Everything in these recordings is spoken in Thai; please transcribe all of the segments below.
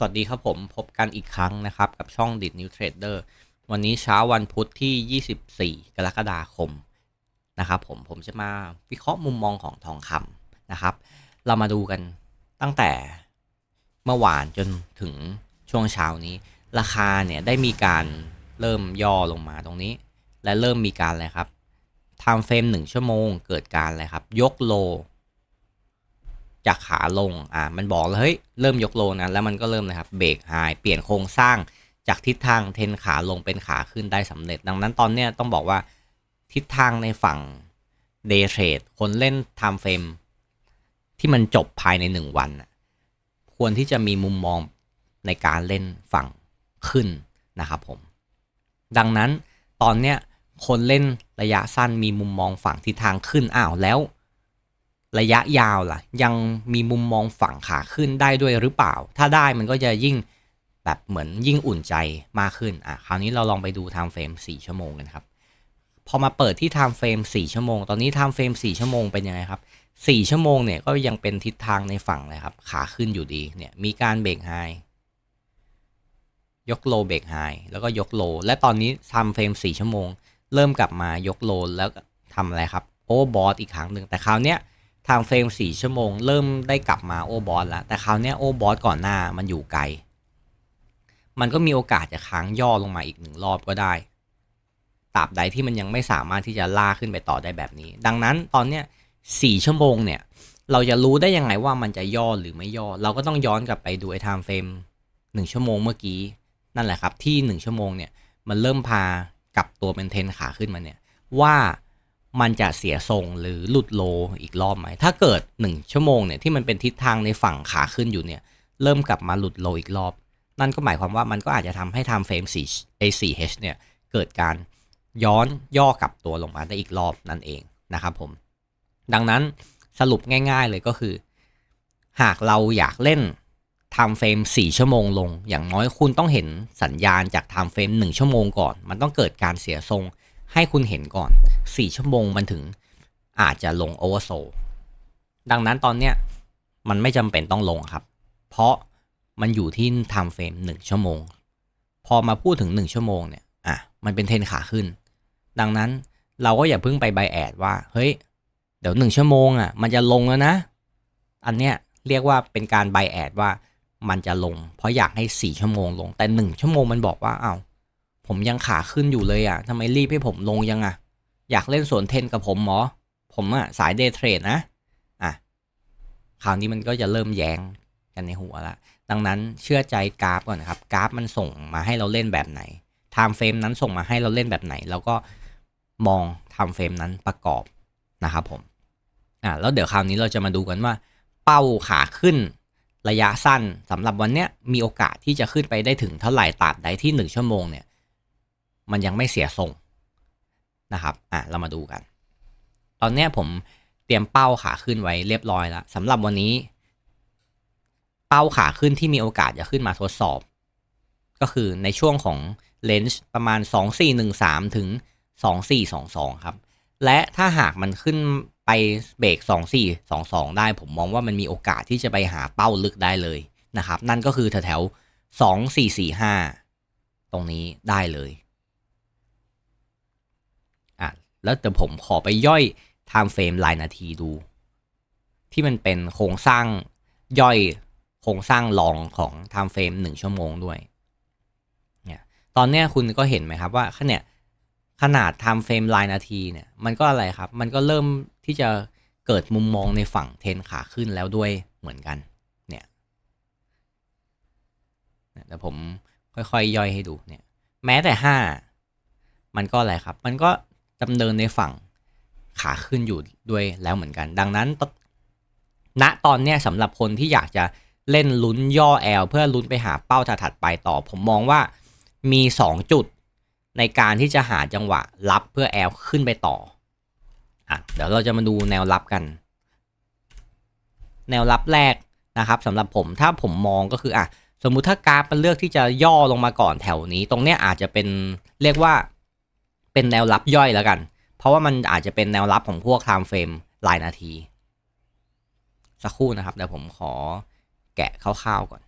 สวัสดีครับผมพบกันอีกครั้งนะครับ กับช่องดิดนิวเทรดเดอร์วันนี้เช้าวันพุธที่ 24 กรกฎาคมนะครับผมผมจะมาวิเคราะห์มุมมองของทองคำนะครับ เรามาดูกันตั้งแต่เมื่อวานจนถึงช่วงเช้านี้ ราคาเนี่ยได้มีการเริ่มย่อลงมาตรงนี้ และเริ่มมีการอะไรครับไทม์เฟรม1ชั่วโมงเกิดการอะไรครับ ยกโล จากขาลงอ่ามันบอกเลยเฮ้ยเริ่มยกโลนะแล้วมันก็เริ่มนะครับเบรกไฮเปลี่ยนโครงสร้างจากทิศทางเทนขาลงเป็นขาขึ้นได้สำเร็จ ดังนั้นตอนเนี้ยต้องบอกว่าทิศทางในฝั่งเดย์เทรดคนเล่นไทม์เฟรมที่มันจบภายใน 1 วันควรที่จะมีมุมมองในการเล่นฝั่งขึ้นนะครับผม ดังนั้นตอนเนี้ยคนเล่นระยะสั้นมีมุมมองฝั่งทิศทางขึ้นอ้าวแล้ว ระยะยาวล่ะ ยังมีมุมมองฝั่งขาขึ้นได้ด้วยหรือเปล่า ถ้าได้มันก็จะยิ่งแบบเหมือนยิ่งอุ่นใจมากขึ้นอะคราวนี้เราลองไปดูไทม์เฟรม4ชั่วโมงกันครับ พอมาเปิดที่ไทม์เฟรม4ชั่วโมง ตอนนี้ไทม์เฟรม4ชั่วโมงเป็นยังไงครับ4ชั่วโมงเนี่ยก็ยังเป็นทิศทางในฝั่งเลยครับ ขาขึ้นอยู่ดีเนี่ยมีการเบรกไฮยกโลเบรกไฮแล้วก็ยกโล และตอนนี้ไทม์เฟรม4ชั่วโมง เริ่มกลับมายกโลแล้วทำอะไรครับโอเวอร์บอทอีกครั้งหนึ่งแต่คราวเนี้ย ทม์เฟรม4ชั่วโมง เริ่มได้กลับมาโอบอสแล้ว แต่คราวนี้โอบอสก่อนหน้ามันอยู่ไกล มันก็มีโอกาสจะค้างย่อลงมาอีกหนึ่งรอบก็ได้ตราบใดที่มันยังไม่สามารถที่จะล่าขึ้นไปต่อได้แบบนี้ ดังนั้นตอนเนี้ยสี่ชั่วโมงเนี่ยเราจะรู้ได้ยังไงว่ามันจะย่อหรือไม่ย่อ เราก็ต้องย้อนกลับไปดูไอ้ไทม์เฟรมหนึ่งชั่วโมงเมื่อกี้นั่นแหละครับที่หนึ่งชั่วโมงเนี่ยมันเริ่มพากลับตัวเป็นเทนขาขึ้นมาเนี่ยว่า มันจะเสียทรงหรือหลุดโลอีกรอบไหม ถ้าเกิด 1 ชั่วโมงเนี่ยที่มันเป็นทิศทางในฝั่งขาขึ้นอยู่เนี่ย เริ่มกลับมาหลุดโลอีกรอบ นั่นก็หมายความว่ามันก็อาจจะทำให้ time frame 4 A4H เนี่ยเกิดการย้อนย่อกลับตัวลงมาได้อีกรอบนั่นเองนะครับผม ดังนั้นสรุปง่าย ๆเลยก็คือ หากเราอยากเล่น time frame 4ชั่วโมงลง อย่างน้อยคุณต้องเห็นสัญญาณจาก time frame 1ชั่วโมงก่อน มันต้องเกิดการเสียทรง ให้คุณเห็นก่อน 4 ชั่วโมงมันถึงอาจจะลงโอเวอร์โซดังนั้นตอนเนี้ยมันไม่จำเป็นต้องลงครับ เพราะมันอยู่ที่ time frame 1ชั่วโมง พอมาพูดถึง 1 ชั่วโมงเนี่ยอะมันเป็นเทรนขาขึ้น ดังนั้นเราก็อย่าเพิ่งไปไบแอดว่า เฮ้ย เดี๋ยว 1 ชั่วโมงอะมันจะลงแล้วนะ อันเนี้ยเรียกว่าเป็นการไบแอดว่ามันจะลง เพราะอยากให้ 4 ชั่วโมงลง แต่ 1 ชั่วโมงมันบอกว่าเอ้า ผมยังขาขึ้นอยู่เลยอะทำไมรีบให้ผมลงยังอะ อยากเล่นสวนเทนกับผมหมอ ผมอะสายเดย์เทรดนะ อะ คราวนี้มันก็จะเริ่มแย้งกันในหัวละ ดังนั้นเชื่อใจกราฟก่อนนะครับ กราฟมันส่งมาให้เราเล่นแบบไหนไทม์เฟรมนั้นส่งมาให้เราเล่นแบบไหน แล้วก็มองไทม์เฟรมนั้นประกอบนะครับผม อะแล้วเดี๋ยวคราวนี้เราจะมาดูกันว่า เป้าขาขึ้นระยะสั้นสำหรับวันเนี้ยมีโอกาสที่จะขึ้นไปได้ถึงเท่าไหร่ตราบใดที่ 1 ชั่วโมงเนี่ย มันยังไม่เสียทรงนะครับ อะ เรามาดูกัน ตอนนี้ผมเตรียมเป้าขาขึ้นไว้เรียบร้อยแล้วสำหรับวันนี้ เป้าขาขึ้นที่มีโอกาสจะขึ้นมาทดสอบ ก็คือในช่วงของเลนส์ประมาณ 2413 ถึง 2422 ครับ และถ้าหากมันขึ้นไปเบรก2422 ได้ ผมมองว่ามันมีโอกาสที่จะไปหาเป้าลึกได้เลยนะครับ นั่นก็คือแถวๆ2445 ตรงนี้ได้เลย แล้วแต่ผมขอไปย่อย time frame รายนาทีดู ที่มันเป็นโครงสร้างย่อยโครงสร้างรองของ time frame หนึ่งชั่วโมงด้วยเนี่ยตอนนี้คุณก็เห็นไหมครับว่าเนี่ยขนาด time frame รายนาทีเนี่ยมันก็อะไรครับ มันก็เริ่มที่จะเกิดมุมมองในฝั่งเทนขาขึ้นแล้วด้วยเหมือนกันเนี่ยเดี๋ยวผมค่อยๆยย่อยให้ดูเนี่ยแม้แต่ 5 มันก็อะไรครับ มันก็ ดำเนินในฝั่งขาขึ้นอยู่ด้วยแล้วเหมือนกัน ดังนั้น ณตอนนี้สำหรับคนที่อยากจะเล่นลุ้นย่อแอลเพื่อลุ้นไปหาเป้าถัดไปต่อ ผมมองว่ามี 2 จุดในการที่จะหาจังหวะรับเพื่อแอลขึ้นไปต่ออะเดี๋ยวเราจะมาดูแนวรับกัน แนวรับแรกนะครับสำหรับผมถ้าผมมองก็คืออะสมมุติถ้ากราฟมันเลือกที่จะย่อลงมาก่อนแถวนี้ ตรงเนี้ยอาจจะเป็นเรียกว่า เป็นแนวรับย่อยแล้วกัน เพราะว่ามันอาจจะเป็นแนวรับของพวก time frame รายนาที สักครู่นะครับเดี๋ยวผมขอแกะคร่าวๆก่อน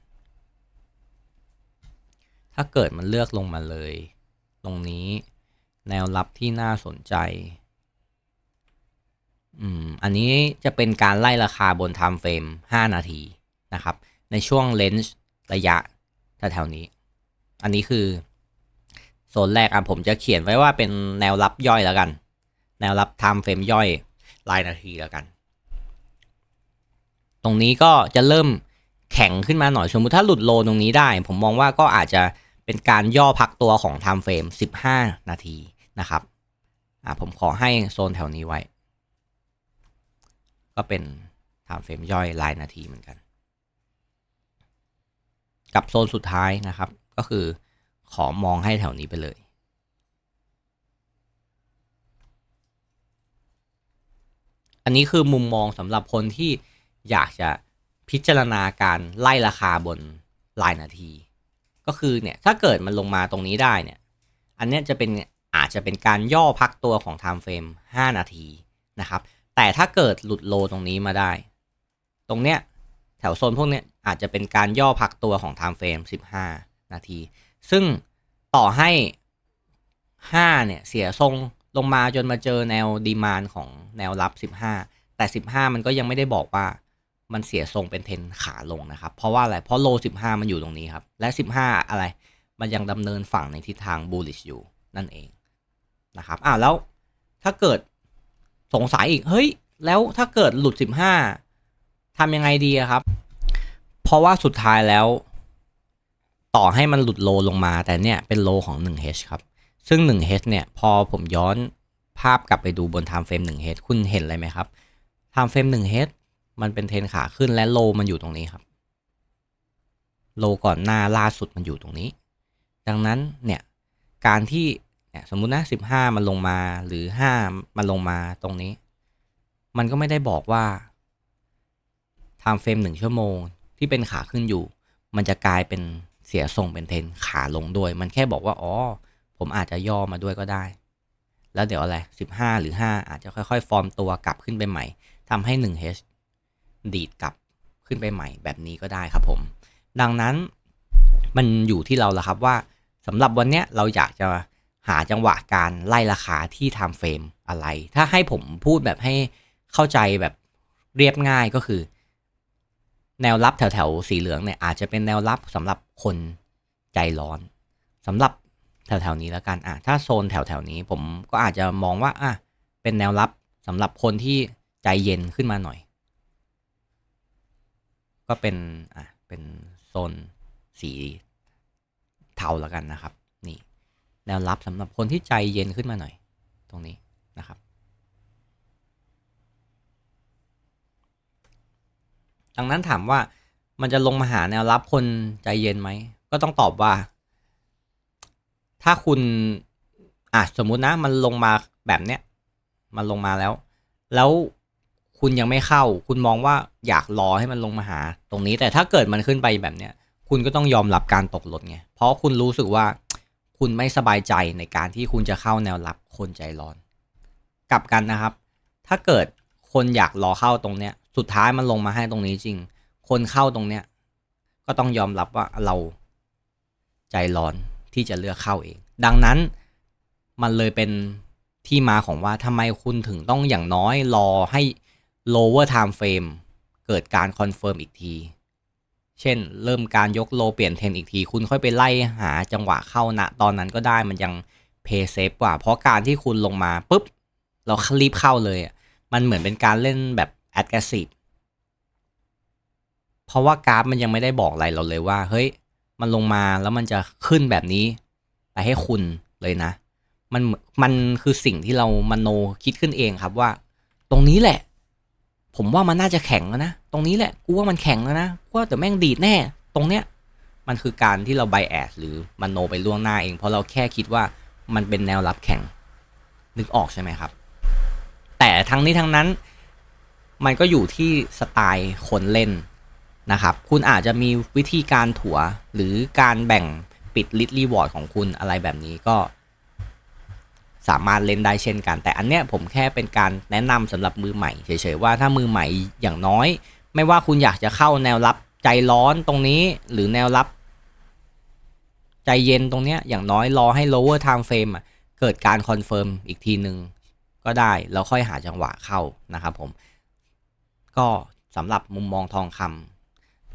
ถ้าเกิดมันเลือกลงมาเลย ตรงนี้แนวรับที่น่าสนใจอืมอันนี้จะเป็นการไล่ราคาบน time frame 5 นาทีนะครับ ในช่วงเลนส์ระยะแถวๆนี้ อันนี้คือ โซนแรกอะผมจะเขียนไว้ว่าเป็นแนวรับย่อยแล้วกัน แนวรับ time frame ย่อยรายนาทีแล้วกัน ตรงนี้ก็จะเริ่มแข็งขึ้นมาหน่อยสมมติถ้าหลุดโลตรงนี้ได้ ผมมองว่าก็อาจจะเป็นการย่อพักตัวของ time frame 15 นาทีนะครับอะผมขอให้โซนแถวนี้ไว้ ก็เป็น time frame ย่อยรายนาทีเหมือนกัน กับโซนสุดท้ายนะครับ ก็คือ ขอมองให้แถวนี้ไปเลย อันนี้คือมุมมองสำหรับคนที่อยากจะพิจารณาการไล่ราคาบนรายนาที ก็คือเนี่ยถ้าเกิดมันลงมาตรงนี้ได้เนี่ย อันเนี้ยจะเป็นอาจจะเป็นการย่อพักตัวของ time frame 5 นาทีนะครับ แต่ถ้าเกิดหลุดโลตรงนี้มาได้ ตรงเนี้ยแถวโซนพวกเนี้ยอาจจะเป็นการย่อพักตัวของ time frame 15 นาที ซึ่งต่อให้5เนี่ยเสียทรงลงมาจนมาเจอแนวดีมานของแนวรับ 15 แต่ 15 มันก็ยังไม่ได้บอกว่ามันเสียทรงเป็นเทนขาลงนะครับ เพราะว่าอะไร เพราะโล 15 มันอยู่ตรงนี้ครับ และ 15 อะไร มันยังดำเนินฝั่งในทิศทาง bullish อยู่นั่นเองนะครับอ่าแล้วถ้าเกิดสงสัยอีก เฮ้ย แล้วถ้าเกิดหลุด 15ทำยังไงดีครับ เพราะว่าสุดท้ายแล้ว ต่อให้มันหลุดโลลงมาแต่เนี่ยเป็นโลของ 1H ครับ ซึ่ง 1H เนี่ยพอผมย้อนภาพกลับไปดูบน time frame 1H คุณเห็นอะไรไหมครับ time frame 1H มันเป็นเทรนขาขึ้นและโลมันอยู่ตรงนี้ครับ โลก่อนหน้าล่าสุดมันอยู่ตรงนี้ ดังนั้นเนี่ยการที่เนี่ยสมมุตินะสิบห้ามันลงมาหรือห้ามันลงมาตรงนี้ มันก็ไม่ได้บอกว่า time frame หนึ่งชั่วโมง ที่เป็นขาขึ้นอยู่ มันจะกลายเป็น เสียทรงเป็นเทนขาลงด้วย มันแค่บอกว่าอ๋อผมอาจจะย่อมาด้วยก็ได้ แล้วเดี๋ยวอะไรสิบห้าหรือห้าอาจจะค่อยๆ ฟอร์มตัวกลับขึ้นไปใหม่ทำให้หนึ่ง H ดีดกลับขึ้นไปใหม่แบบนี้ก็ได้ครับผม ดังนั้นมันอยู่ที่เราละครับว่าสำหรับวันเนี้ยเราอยากจะหาจังหวะการไล่ราคาที่ time frame อะไร ถ้าให้ผมพูดแบบให้เข้าใจแบบเรียบง่ายก็คือ แนวรับแถวๆสีเหลืองเนี่ยอาจจะเป็นแนวรับสำหรับ คนใจร้อนสำหรับแถวๆนี้แล้วกันอะถ้าโซนแถวๆนี้ผมก็อาจจะมองว่าอะเป็นแนวรับสำหรับคนที่ใจเย็นขึ้นมาหน่อย ก็เป็นอะเป็นโซนสีเทาแล้วกันนะครับ นี่แนวรับสำหรับคนที่ใจเย็นขึ้นมาหน่อย ตรงนี้นะครับดังนั้นถามว่า มันจะลงมาหาแนวรับคนใจเย็นไหม ก็ต้องตอบว่า ถ้าคุณอะสมมุตินะมันลงมาแบบเนี้ยมันลงมาแล้ว แล้วคุณยังไม่เข้า คุณมองว่าอยากรอให้มันลงมาหา ตรงนี้แต่ถ้าเกิดมันขึ้นไปแบบเนี้ย คุณก็ต้องยอมรับการตกรถไงเพราะคุณรู้สึกว่า คุณไม่สบายใจในการที่คุณจะเข้าแนวรับคนใจร้อน กลับกันนะครับ ถ้าเกิดคนอยากรอเข้าตรงเนี้ย สุดท้ายมันลงมาให้ตรงนี้จริง คนเข้าตรงเนี้ย ก็ต้องยอมรับว่าเราใจร้อนที่จะเลือกเข้าเอง ดังนั้นมันเลยเป็นที่มาของว่าทำไมคุณถึงต้องอย่างน้อยรอให้ lower time frame เกิดการคอนเฟิร์มอีกที เช่น เริ่มการยกโลเปลี่ยนเทรนอีกที คุณค่อยไปไล่หาจังหวะเข้าณตอนนั้นก็ได้มันยังเพย์เซฟกว่า เพราะการที่คุณลงมาปุ๊บ เรารีบเข้าเลย มันเหมือนเป็นการเล่นแบบ aggressive เพราะว่ากราฟมันยังไม่ได้บอกอะไรเราเลยว่า เฮ้ย มันลงมาแล้วมันจะขึ้นแบบนี้ ไปให้คุณเลยนะ มันมันคือสิ่งที่เรามโนคิดขึ้นเองครับว่า ตรงนี้แหละ ผมว่ามันน่าจะแข็งแล้วนะตรงนี้แหละกูว่ามันแข็งแล้วนะกูว่าแต่แม่งดีดแน่ ตรงเนี้ย มันคือการที่เราไบแอสหรือมโนไปล่วงหน้าเอง เพราะเราแค่คิดว่ามันเป็นแนวรับแข็งนึกออกใช่ไหมครับ แต่ทั้งนี้ทั้งนั้น มันก็อยู่ที่สไตล์คนเล่น นะครับ คุณอาจจะมีวิธีการถัวหรือการแบ่งปิดลิทรีวอร์ดของคุณอะไรแบบนี้ก็ สามารถเล่นได้เช่นกัน แต่อันเนี้ยผมแค่เป็นการแนะนำสำหรับมือใหม่เฉยๆว่าถ้ามือใหม่อย่างน้อย ไม่ว่าคุณอยากจะเข้าแนวรับใจร้อนตรงนี้ หรือแนวรับ ใจเย็นตรงเนี้ยอย่างน้อยรอให้ lower time frame เกิดการคอนเฟิร์มอีกทีหนึ่งก็ได้แล้วค่อยหาจังหวะเข้านะครับผม ก็สำหรับมุมมองทองคำ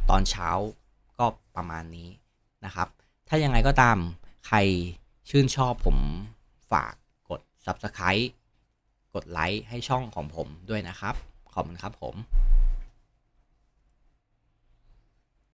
ตอนเช้าก็ประมาณนี้นะครับ ถ้ายังไงก็ตามใครชื่นชอบผมฝากกด Subscribe กดไลค์ให้ช่องของผมด้วยนะครับ ขอบคุณครับผม